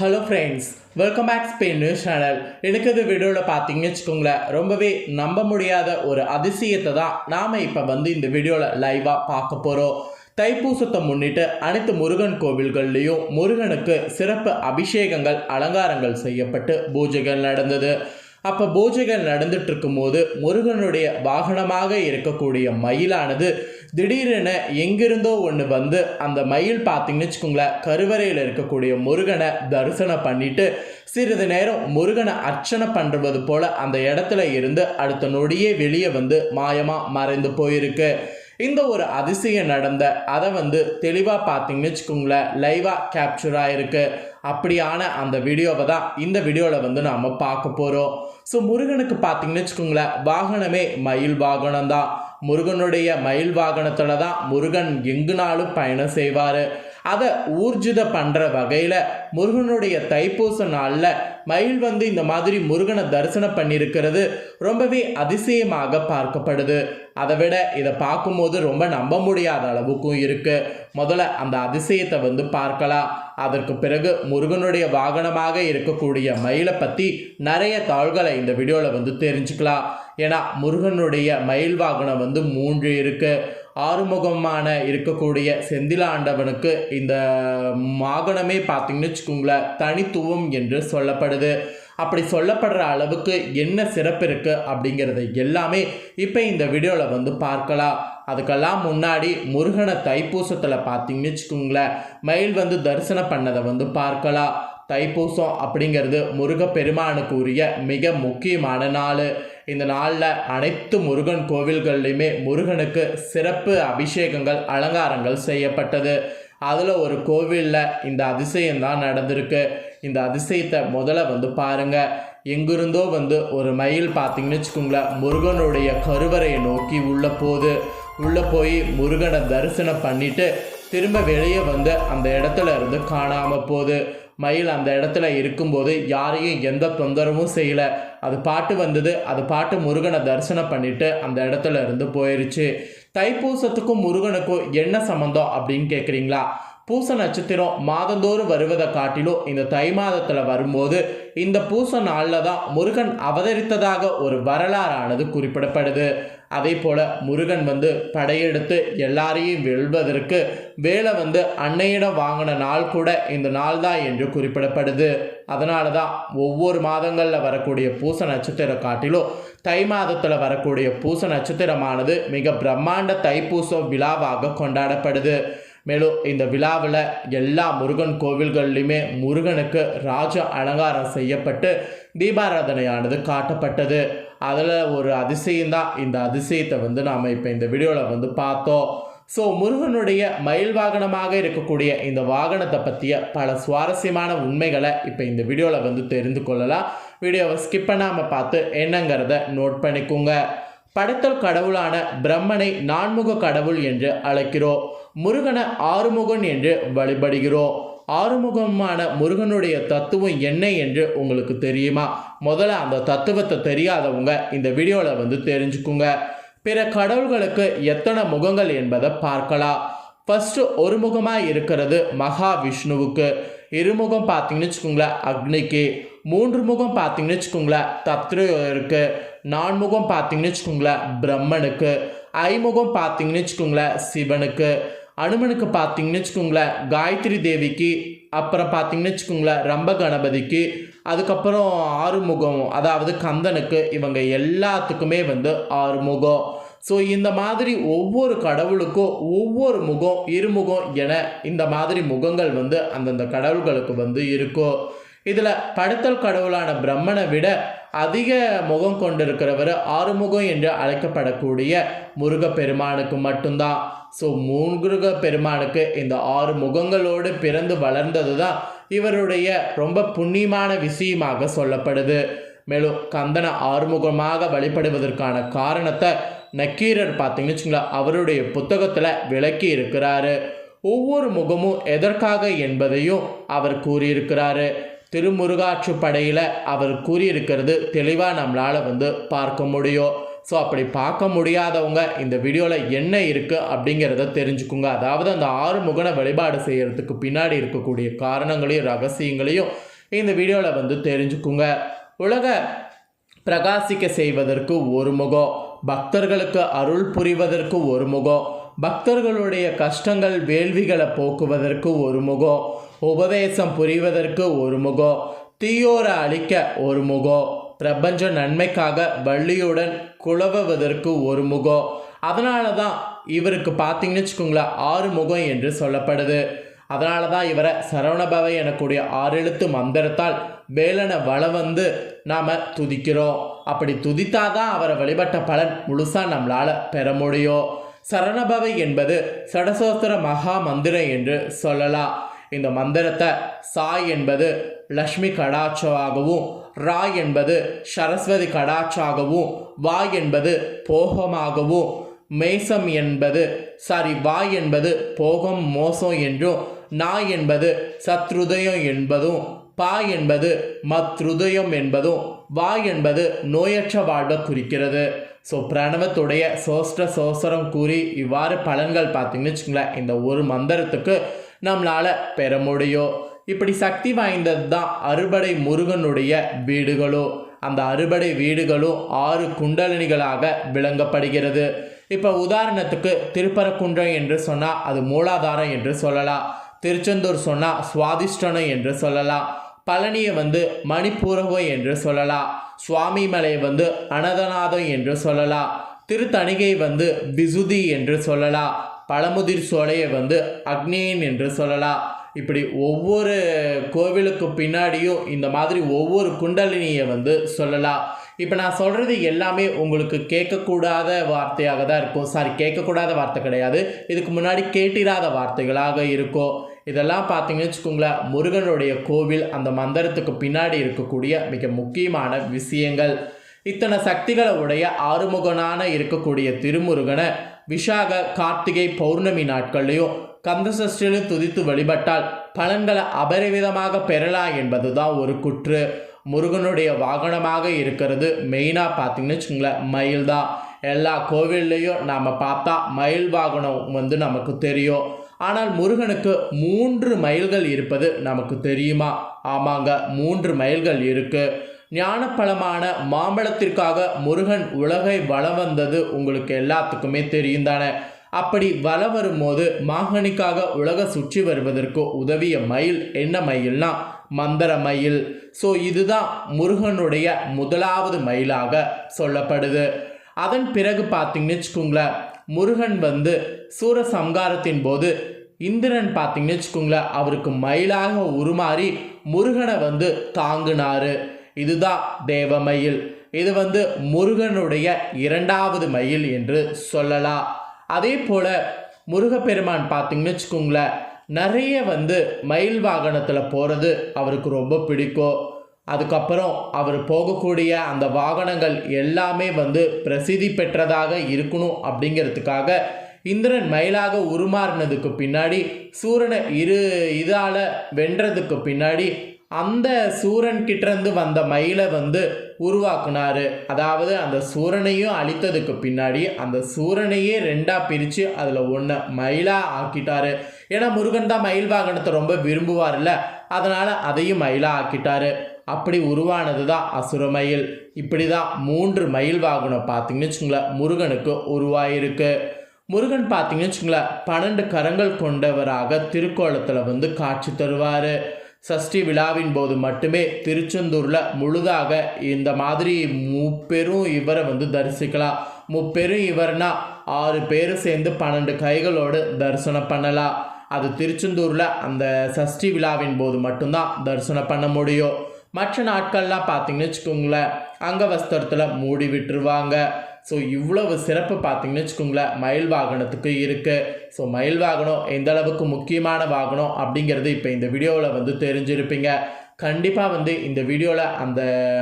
Hello friends welcome back Spain news channel எனக்கு வீடியோவில் பார்த்தீங்கன்னு வச்சுக்கோங்களேன் ரொம்பவே நம்ப முடியாத ஒரு அதிசயத்தை தான் நாம் இப்போ வந்து இந்த வீடியோவில் லைவாக பார்க்க போகிறோம் தைப்பூசத்தை முன்னிட்டு அனைத்து முருகன் கோவில்கள்லேயும் முருகனுக்கு சிறப்பு அபிஷேகங்கள் அலங்காரங்கள் செய்யப்பட்டு பூஜைகள் நடந்தது. அப்போ பூஜைகள் நடந்துட்டு இருக்கும்போது முருகனுடைய வாகனமாக இருக்கக்கூடிய மயிலானது திடீரென எங்கிருந்தோ ஒன்று வந்து அந்த மயில் பார்த்தீங்கன்னு வச்சுக்கோங்களேன் கருவறையில் இருக்கக்கூடிய முருகனை தரிசனம் பண்ணிட்டு சிறிது நேரம் முருகனை அர்ச்சனை பண்ணுறது போல அந்த இடத்துல இருந்து அடுத்த நொடியே வெளியே வந்து மாயமாக மறைந்து போயிருக்கு. இந்த ஒரு அதிசயம் நடந்த அதை வந்து தெளிவாக பார்த்தீங்கன்னு வச்சுக்கோங்களேன் லைவாக கேப்சர் ஆகிருக்கு அப்படியான அந்த வீடியோவை தான் இந்த வீடியோவில் வந்து நாம் பார்க்க போகிறோம் ஸோ முருகனுக்கு பார்த்தீங்கன்னு வச்சுக்கோங்களேன் வாகனமே மயில் வாகனம் தான் முருகனுடைய மயில் வாகனத்தில் தான் முருகன் எங்குனாலும் பயணம் செய்வார். அதை ஊர்ஜித பண்ணுற வகையில் முருகனுடைய தைப்பூச நாளில் மயில் வந்து இந்த மாதிரி முருகனை தரிசனம் பண்ணியிருக்கிறது ரொம்பவே அதிசயமாக பார்க்கப்படுது. அதை விட இதை பார்க்கும்போது ரொம்ப நம்ப முடியாத அளவுக்கும் இருக்குது முதல்ல அந்த அதிசயத்தை வந்து பார்க்கலாம். அதற்கு பிறகு முருகனுடைய வாகனமாக இருக்கக்கூடிய மயிலை பற்றி நிறைய தாள்களை இந்த வீடியோவில் வந்து தெரிஞ்சுக்கலாம். ஏன்னா முருகனுடைய மயில் வாகனம் வந்து மூன்று இருக்குது ஆறுமுகமான இருக்கக்கூடிய செந்திலாண்டவனுக்கு இந்த வாகனமே பார்த்தீங்கன்னு வச்சுக்கோங்களேன் தனித்துவம் என்று சொல்லப்படுது. அப்படி சொல்லப்படுற அளவுக்கு என்ன சிறப்பு இருக்குது அப்படிங்கிறத எல்லாமே இப்போ இந்த வீடியோவில் வந்து பார்க்கலாம். அதுக்கெல்லாம் முன்னாடி முருகனை தைப்பூசத்தில் பார்த்தீங்கன்னு வச்சுக்கோங்களேன் மயில் வந்து தரிசனம் பண்ணதை வந்து பார்க்கலாம். தைப்பூசம் அப்படிங்கிறது முருகப்பெருமானுக்கு உரிய மிக முக்கியமான நாள். இந்த நாளில் அனைத்து முருகன் கோவில்கள்லையுமே முருகனுக்கு சிறப்பு அபிஷேகங்கள் அலங்காரங்கள் செய்யப்பட்டது. அதில் ஒரு கோவிலில் இந்த அதிசயம் தான் நடந்திருக்கு. இந்த அதிசயத்தை முதல்ல வந்து பாருங்கள் எங்கிருந்தோ வந்து ஒரு மயில் பார்த்தீங்கன்னு வச்சுக்கோங்களேன் முருகனுடைய கருவறையை நோக்கி உள்ளே போகுது. உள்ளே போய் முருகனை தரிசனம் பண்ணிட்டு திரும்ப வெளியே வந்து அந்த இடத்துல இருந்து காணாமல் போகுது. மயில் அந்த இடத்துல இருக்கும்போது யாரையும் எந்த தொந்தரவும் செய்யலை. அது பாட்டு வந்தது. அது பாட்டு முருகனை தரிசனம் பண்ணிட்டு அந்த இடத்துல இருந்து போயிருச்சு. தைப்பூசத்துக்கும் முருகனுக்கும் என்ன சம்மந்தம் அப்படின்னு கேட்குறீங்களா பூச நட்சத்திரம் மாதந்தோறும் வருவதை காட்டிலும் இந்த தை மாதத்தில் வரும்போது இந்த பூச நாளில் தான் முருகன் அவதரித்ததாக ஒரு வரலாறானது குறிப்பிடப்படுது. அதே போல் முருகன் வந்து படையெடுத்து எல்லாரையும் வெல்வதற்கு வேலை வந்து அன்னையிடம் வாங்கின நாள் கூட இந்த நாள் தான் என்று குறிப்பிடப்படுது. அதனால தான் ஒவ்வொரு மாதங்களில் வரக்கூடிய பூச நட்சத்திரம் காட்டிலும் தை மாதத்தில் வரக்கூடிய பூச நட்சத்திரமானது மிக பிரம்மாண்ட தைப்பூச விழாவாக கொண்டாடப்படுது. மேலும் இந்த விழாவில் எல்லா முருகன் கோவில்கள்லையுமே முருகனுக்கு ராஜ அலங்காரம் செய்யப்பட்டு தீபாராதனையானது காட்டப்பட்டது. அதில் ஒரு அதிசயம்தான் இந்த அதிசயத்தை வந்து நாம் இப்போ இந்த வீடியோவில் வந்து பார்த்தோம். ஸோ முருகனுடைய மயில் வாகனமாக இருக்கக்கூடிய இந்த வாகனத்தை பற்றிய பல சுவாரஸ்யமான உண்மைகளை இப்போ இந்த வீடியோவில் வந்து தெரிந்து கொள்ளலாம். வீடியோவை ஸ்கிப் பண்ணாமல் பார்த்து என்னங்கிறத நோட் பண்ணிக்கோங்க. படைத்தல் கடவுளான பிரம்மனை நான்முக கடவுள் என்று அழைக்கிறோம். முருகனை ஆறுமுகன் என்று வழிபடுகிறோம். ஆறுமுகமான முருகனுடைய தத்துவம் என்ன என்று உங்களுக்கு தெரியுமா? முதல்ல அந்த தத்துவத்தை தெரியாதவங்க இந்த வீடியோவில் வந்து தெரிஞ்சுக்குங்க. பிற கடவுள்களுக்கு எத்தனை முகங்கள் என்பதை பார்க்கலாம். ஃபஸ்ட்டு ஒரு முகமாக இருக்கிறது மகாவிஷ்ணுவுக்கு. இருமுகம் பார்த்தீங்கன்னு வச்சுக்கோங்களேன் அக்னிக்கு. மூன்று முகம் பார்த்தீங்கன்னு வச்சுக்கோங்களேன் தத்ரருக்கு நான்முகம் பார்த்தீங்கன்னு வச்சுக்கோங்களேன் பிரம்மனுக்கு. ஐமுகம் பார்த்தீங்கன்னு வச்சுக்கோங்களேன் சிவனுக்கு. அனுமனுக்கு பார்த்தீங்கன்னு வச்சுக்கோங்களேன் காயத்ரி தேவிக்கு அப்புறம் பார்த்தீங்கன்னு வச்சுக்கோங்களேன் ரம்ப கணபதிக்கு அதுக்கப்புறம் ஆறுமுகம் அதாவது கந்தனுக்கு இவங்க எல்லாத்துக்குமே வந்து ஆறுமுகம். ஸோ இந்த மாதிரி ஒவ்வொரு கடவுளுக்கும் ஒவ்வொரு முகம் இருமுகம் என இந்த மாதிரி முகங்கள் வந்து அந்தந்த கடவுள்களுக்கு வந்து இருக்கும். இதில் படுத்தல் கடவுளான பிரம்மனை விட அதிக முகம் கொண்டிருக்கிறவர் ஆறுமுகம் என்று அழைக்கப்படக்கூடிய முருகப்பெருமானுக்கு மட்டும்தான். ஸோ முருக பெருமானுக்கு இந்த ஆறு முகங்களோடு பிறந்து வளர்ந்தது தான் இவருடைய ரொம்ப புண்ணியமான விஷயமாக சொல்லப்படுது. மேலும் கந்தனை ஆறுமுகமாக வழிபடுவதற்கான காரணத்தை நக்கீரர் பார்த்தீங்கன்னு வச்சுங்களேன் அவருடைய புத்தகத்தில் விளக்கி இருக்கிறாரு. ஒவ்வொரு முகமும் எதற்காக என்பதையும் அவர் கூறியிருக்கிறாரு. திருமுருகாற்றுப்படையில் அவர் கூறியிருக்கிறது தெளிவாக நம்மளால் வந்து பார்க்க முடியும். ஸோ அப்படி பார்க்க முடியாதவங்க இந்த வீடியோவில் என்ன இருக்குது அப்படிங்கிறத தெரிஞ்சுக்குங்க. அதாவது அந்த ஆறு முகனை வழிபாடு செய்கிறதுக்கு பின்னாடி இருக்கக்கூடிய காரணங்களையும் ரகசியங்களையும் இந்த வீடியோவில் வந்து தெரிஞ்சுக்குங்க. உலக பிரகாசிக்க செய்வதற்கு ஒரு முகம் பக்தர்களுக்கு அருள் புரிவதற்கு ஒரு முகம் பக்தர்களுடைய கஷ்டங்கள் வேள்விகளை போக்குவதற்கு ஒரு முகம் உபதேசம் புரிவதற்கு ஒரு முகம் தீயோரை அழிக்க ஒரு முகம் பிரபஞ்ச நன்மைக்காக வள்ளியுடன் குழவுவதற்கு ஒரு முகம். அதனால தான் இவருக்கு பார்த்தீங்கன்னு வச்சுக்கோங்களேன் ஆறு முகம் என்று சொல்லப்படுது. அதனால தான் இவரை சரவணபவை எனக்கூடிய ஆறெழுத்து மந்திரத்தால் வேலனை வள வந்து நாம் துதிக்கிறோம். அப்படி துதித்தாதான் அவரை வழிபட்ட பலன் முழுசாக நம்மளால் பெற முடியும். சரணபவை என்பது சடசோஸ்திர மகா மந்திரம் என்று சொல்லலாம். இந்த மந்திரத்தை சாய் என்பது லக்ஷ்மி கடாட்சமாகவும் ரா என்பது சரஸ்வதி கடாட்சாகவும் வா என்பது போகமாகவும் மேசம் என்பது சாரி வா என்பது போகம் மோசம் என்றும் நா என்பது சத்ருதயம் என்பதும் பா என்பது மத்ருதயம் என்பதும் வா என்பது நோயற்ற வாழ்வை குறிக்கிறது. ஸோ பிரணவத்துடைய சோஷ்ட சோசரம் கூறி இவ்வாறு பலன்கள் பார்த்தீங்கன்னு வச்சுங்களேன் இந்த ஒரு மந்திரத்துக்கு நம்மளால் பெற முடியும். இப்படி சக்தி வாய்ந்தது தான் அறுபடை முருகனுடைய வீடுகளும் அந்த அறுபடை வீடுகளும் ஆறு குண்டலினிகளாக விளங்கப்படுகிறது. இப்போ உதாரணத்துக்கு திருப்பரக்குன்றம் என்று சொன்னால் அது மூலாதாரம் என்று சொல்லலாம். திருச்செந்தூர் சொன்னால் சுவாதிஷ்டனம் என்று சொல்லலாம். பழனியை வந்து மணிப்பூரகம் என்று சொல்லலாம். சுவாமி மலையை வந்து அனதநாதம் என்று சொல்லலாம். திருத்தணிகை வந்து விசுதி என்று சொல்லலாம். பழமுதிர் சோலையை வந்து அக்னேயன் என்று சொல்லலாம். இப்படி ஒவ்வொரு கோவிலுக்கு பின்னாடியும் இந்த மாதிரி ஒவ்வொரு குண்டலினியை வந்து சொல்லலாம். இப்போ நான் சொல்கிறது எல்லாமே உங்களுக்கு கேட்கக்கூடாத வார்த்தையாக தான் இருக்கும். சாரி கேட்கக்கூடாத வார்த்தை கிடையாது. இதுக்கு முன்னாடி கேட்டிராத வார்த்தைகளாக இருக்கும். இதெல்லாம் பார்த்தீங்கன்னு வச்சுக்கோங்களேன் முருகனுடைய கோவில் அந்த மந்திரத்துக்கு பின்னாடி இருக்கக்கூடிய மிக முக்கியமான விஷயங்கள். இத்தனை சக்திகளை உடைய ஆறுமுகனான இருக்கக்கூடிய திருமுருகனை விஷாக கார்த்திகை பௌர்ணமி நாட்கள்லையும் கந்தசஷ்டியிலும் துதித்து வழிபட்டால் பலன்களை அபரிவிதமாக பெறலாம் என்பது தான் ஒரு குற்று. முருகனுடைய வாகனமாக இருக்கிறது. மெயினாக பார்த்தீங்கன்னு வச்சுக்கோங்களேன் மயில் தான். எல்லா கோவில்லையும் நாம் பார்த்தா மயில் வாகனம் வந்து நமக்கு தெரியும். ஆனால் முருகனுக்கு மூன்று மைல்கள் இருப்பது நமக்கு தெரியுமா? ஆமாங்க மூன்று மைல்கள் இருக்கு. ஞானப்பழமான மாம்பழத்திற்காக முருகன் உலகை வளம் வந்தது உங்களுக்கு எல்லாத்துக்குமே தெரியும் தானே? அப்படி வல வரும்போது மாகனிக்காக உலக சுற்றி வருவதற்கு உதவிய மயில் என்ன மயில்னா மந்திர மயில். ஸோ இதுதான் முருகனுடைய முதலாவது மயிலாக சொல்லப்படுது. அதன் பிறகு பார்த்தீங்கன்னு வச்சுக்கோங்களேன் முருகன் வந்து சூரசம்காரத்தின் போது இந்திரன் பார்த்தீங்கன்னு வச்சுக்கோங்களேன் அவருக்கு மயிலாக உருமாறி முருகனை வந்து தாங்குனாரு. இதுதான் தேவமயில் இது வந்து முருகனுடைய இரண்டாவது மயில் என்று சொல்லலாம். அதே போல் முருகப்பெருமான் பார்த்தீங்கன்னு வச்சுக்கோங்களேன் நிறைய வந்து மயில் வாகனத்தில் போகிறது அவருக்கு ரொம்ப பிடிக்கும். அதுக்கப்புறம் அவர் போகக்கூடிய அந்த வாகனங்கள் எல்லாமே வந்து பிரசித்தி பெற்றதாக இருக்கணும் அப்படிங்கிறதுக்காக இந்திரன் மயிலாக உருமாறினதுக்கு பின்னாடி சூரனை இரு இதால் வென்றதுக்கு பின்னாடி அந்த சூரன் கிட்டேருந்து வந்த மயிலை வந்து உருவாக்குனார். அதாவது அந்த சூரனையும் அழித்ததுக்கு பின்னாடி அந்த சூரனையே ரெண்டாக பிரித்து அதில் ஒன்று மயிலாக ஆக்கிட்டார். ஏன்னா முருகன் தான் மயில் வாகனத்தை ரொம்ப விரும்புவார்ல அதனால் அதையும் மயிலாக ஆக்கிட்டார். அப்படி உருவானது தான் அசுரமயில் இப்படி தான் மூன்று மயில் வாகனம் பார்த்தீங்கன்னு வச்சுங்களேன் முருகனுக்கு உருவாயிருக்கு. முருகன் பார்த்தீங்கன்னு வச்சுங்களேன் பன்னெண்டு கரங்கள் கொண்டவராக திருக்கோலத்தில் வந்து காட்சி தருவார். சஷ்டி விழாவின் போது மட்டுமே திருச்செந்தூரில் முழுதாக இந்த மாதிரி முப்பெரும் இவரை வந்து தரிசிக்கலாம். முப்பெரும் இவர்னா ஆறு பேர் சேர்ந்து பன்னெண்டு கைகளோடு தரிசனம் பண்ணலாம். அது திருச்செந்தூரில் அந்த சஷ்டி விழாவின் போது மட்டும்தான் தரிசனம் பண்ண முடியும். மற்ற நாட்கள்லாம் பார்த்தீங்கன்னு வச்சுக்கோங்களேன் அங்கவஸ்திரத்தில் மூடி விட்டுருவாங்க. ஸோ இவ்வளவு சிறப்பு பார்த்தீங்கன்னு வச்சுக்கோங்களேன் மயில் வாகனத்துக்கு இருக்குது ஸோ மயில் வாகனம் எந்த அளவுக்கு முக்கியமான வாகனம் அப்படிங்கிறது இப்போ இந்த வீடியோவில் வந்து தெரிஞ்சிருப்பீங்க. கண்டிப்பாக வந்து இந்த வீடியோவில் அந்த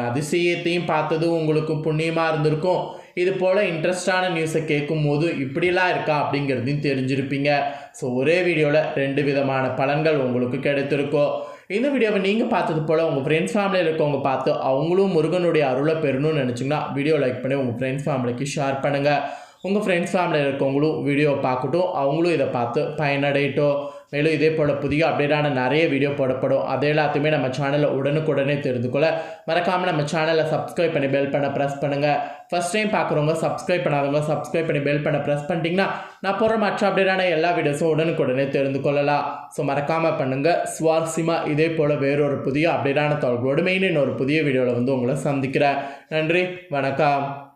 அதிசயத்தையும் பார்த்ததும் உங்களுக்கு புண்ணியமாக இருந்திருக்கும். இது போல் இன்ட்ரெஸ்டான நியூஸை கேட்கும் போது இப்படிலாம் இருக்கா அப்படிங்கிறதையும் தெரிஞ்சிருப்பீங்க. ஸோ ஒரே வீடியோவில் ரெண்டு விதமான பலன்கள் உங்களுக்கு கிடைத்திருக்கும். இந்த வீடியோவை நீங்கள் பார்த்தது போல் உங்கள் ஃப்ரெண்ட்ஸ் ஃபேமிலியில் இருக்கவங்க பார்த்து அவங்களும் முருகனுடைய அருளை பெறணும்னு நினச்சிங்கன்னா வீடியோ லைக் பண்ணி உங்கள் ஃப்ரெண்ட்ஸ் ஃபேமிலிக்கு ஷேர் பண்ணுங்கள் உங்கள் ஃப்ரெண்ட்ஸ் ஃபேமிலியில் இருக்கவங்களும் வீடியோ பார்க்கட்டும் அவங்களும் இதை பார்த்து பயனடையட்டும். மேலும் இதே போல் புதிய அப்டேட்டான நிறைய வீடியோ போடப்படும். அது எல்லாத்தையுமே நம்ம சேனலில் உடனுக்குடனே தெரிந்து கொள்ள மறக்காமல் நம்ம சேனலை சப்ஸ்கிரைப் பண்ணி பெல் பண்ண ப்ரெஸ் பண்ணுங்கள் ஃபஸ்ட் டைம் பார்க்குறவங்க சப்ஸ்கிரைப் பண்ணாதவங்க சப்ஸ்கிரைப் பண்ணி பெல் பண்ண ப்ரெஸ் பண்ணிட்டீங்கன்னா நான் போகிற மற்ற அப்டேட்டான எல்லா வீடியோஸும் உடனுக்குடனே தெரிந்து கொள்ளலாம் ஸோ மறக்காமல் பண்ணுங்கள் சுவாரஸ்யமாக இதே போல் வேறொரு புதிய அப்டேட்டான தொடர்போடு மெயின் இன்னொரு புதிய வீடியோவில் வந்து உங்களை சந்திக்கிறேன். நன்றி. வணக்கம்.